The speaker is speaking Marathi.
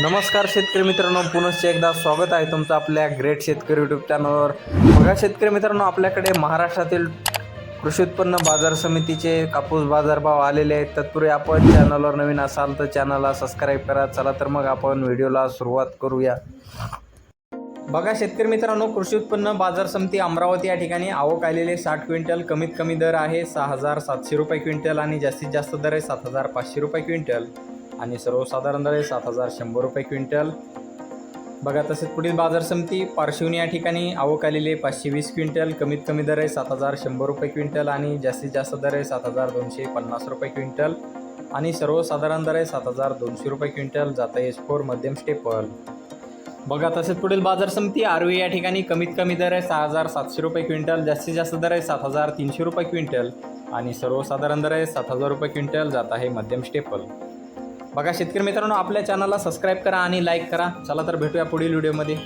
नमस्कार शेतकरी मित्रांनो पुनश्च एकदा स्वागत आहे तुमचं आपल्या ग्रेट शेतकरी यूट्यूब चॅनलवर बघा शेतकरी मित्रांनो आपल्याकडे महाराष्ट्रातील कृषी उत्पन्न बाजार समितीचे कापूस बाजारभाव आलेले आहेत. तत्पूर्वी आपण चॅनलवर नवीन असाल तर चॅनलला सबस्क्राईब करा. चला तर मग आपण व्हिडिओला सुरुवात करूया. बघा शेतकरी मित्रांनो कृषी उत्पन्न बाजार समिती अमरावती या ठिकाणी आवक आलेले साठ क्विंटल कमीत कमी दर आहे. सहा हजार सातशे रुपये क्विंटल आणि जास्तीत जास्त दर आहे सात हजार पाचशे रुपये क्विंटल. आणि सर्वसाधारण दर आहे सात हजार शंभर रुपये क्विंटल. बघा तसेच पुढील बाजार समिती पार्श्वनी या ठिकाणी आवक आलेली आहे. पाचशे वीस क्विंटल कमीत कमी दर आहे सात हजार शंभर रुपये क्विंटल आणि जास्तीत जास्त दर आहे सात हजार दोनशे पन्नास रुपये क्विंटल. आणि सर्वसाधारण दर आहे सात हजार दोनशे रुपये क्विंटल जाता एस फोर मध्यम स्टेपल बघा तसेच पुढील बाजार समिती आरवी या ठिकाणी कमीत कमी दर आहे सहा हजार सातशे रुपये क्विंटल जास्तीत जास्त दर आहे सात हजार तीनशे रुपये क्विंटल. आणि सर्वसाधारण दर आहे सात हजार रुपये क्विंटल जात आहे मध्यम स्टेपल बघा शेतकरी मित्रांनो आपल्या चॅनलला सबस्क्राईब करा आणि लाईक करा. चला तर भेटूया पुढील व्हिडिओमध्ये